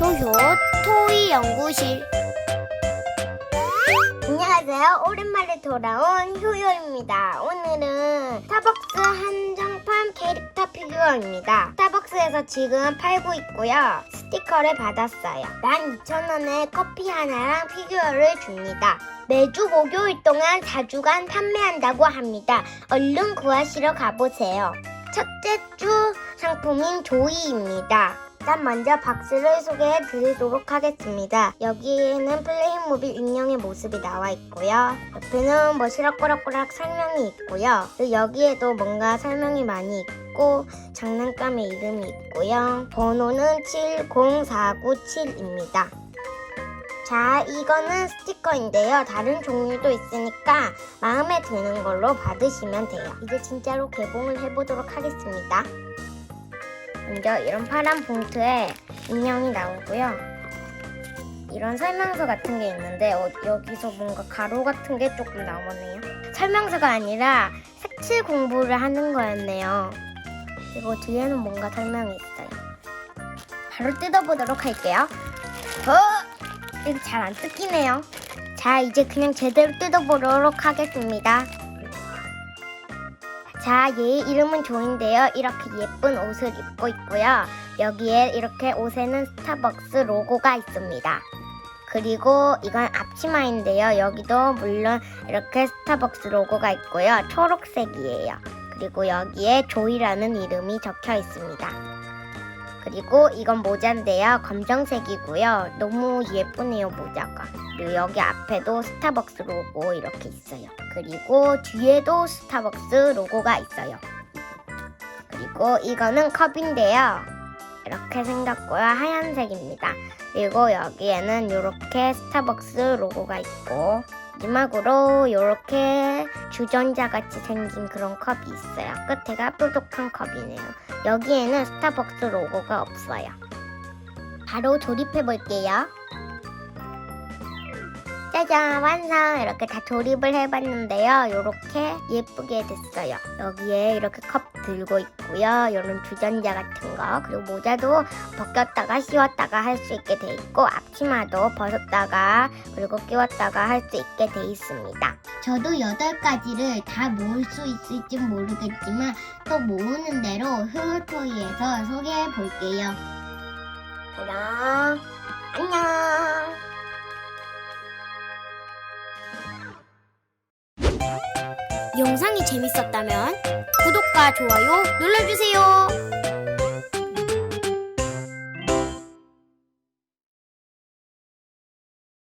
효효 토이 연구실 안녕하세요. 오랜만에 돌아온 효효입니다. 오늘은 스타벅스 한정판 캐릭터 피규어입니다. 스타벅스에서 지금 팔고 있고요. 스티커를 받았어요. 12,000원에 커피 하나랑 피규어를 줍니다. 매주 목요일 동안 4주간 판매한다고 합니다. 얼른 구하시러 가보세요. 첫째 주 상품인 조이입니다. 일단 먼저 박스를 소개해 드리도록 하겠습니다. 여기에는 플레이모빌 인형의 모습이 나와 있고요. 옆에는 뭐 시락꼬락꼬락 설명이 있고요. 여기에도 뭔가 설명이 많이 있고 장난감의 이름이 있고요. 번호는 70497입니다. 자, 이거는 스티커인데요. 다른 종류도 있으니까 마음에 드는 걸로 받으시면 돼요. 이제 진짜로 개봉을 해보도록 하겠습니다. 먼저 이런 파란 봉투에 인형이 나오고요. 이런 설명서 같은 게 있는데 어, 여기서 뭔가 가로 같은 게 조금 나오네요. 설명서가 아니라 색칠 공부를 하는 거였네요. 그리고 뒤에는 뭔가 설명이 있어요. 바로 뜯어보도록 할게요. 어! 이거 잘 안 뜯기네요. 자, 이제 그냥 제대로 뜯어보도록 하겠습니다. 자, 얘 이름은 조인데요. 이렇게 예쁜 옷을 입고 있고요. 여기에 이렇게 옷에는 스타벅스 로고가 있습니다. 그리고 이건 앞치마인데요. 여기도 물론 이렇게 스타벅스 로고가 있고요. 초록색이에요. 그리고 여기에 조이라는 이름이 적혀 있습니다. 그리고 이건 모자인데요. 검정색이고요. 너무 예쁘네요, 모자가. 그리고 여기 앞에도 스타벅스 로고 이렇게 있어요. 그리고 뒤에도 스타벅스 로고가 있어요. 그리고 이거는 컵인데요. 이렇게 생겼고요. 하얀색입니다. 그리고 여기에는 이렇게 스타벅스 로고가 있고 마지막으로 이렇게 주전자 같이 생긴 그런 컵이 있어요. 끝에가 뾰족한 컵이네요. 여기에는 스타벅스 로고가 없어요. 바로 조립해 볼게요. 짜잔 완성 이렇게 다 조립을 해봤는데요 이렇게 예쁘게 됐어요 여기에 이렇게 컵 들고 있고요. 이런 주전자 같은 거. 그리고 모자도 벗겼다가 씌웠다가 할 수 있게 돼 있고 앞치마도 벗었다가 그리고 끼웠다가 할 수 있게 돼 있습니다. 저도 여덟 가지를 다 모을 수 있을지 모르겠지만 또 모으는 대로 효효토이에서 소개해 볼게요. 그럼 영상이 재밌었다면 구독과 좋아요 눌러주세요.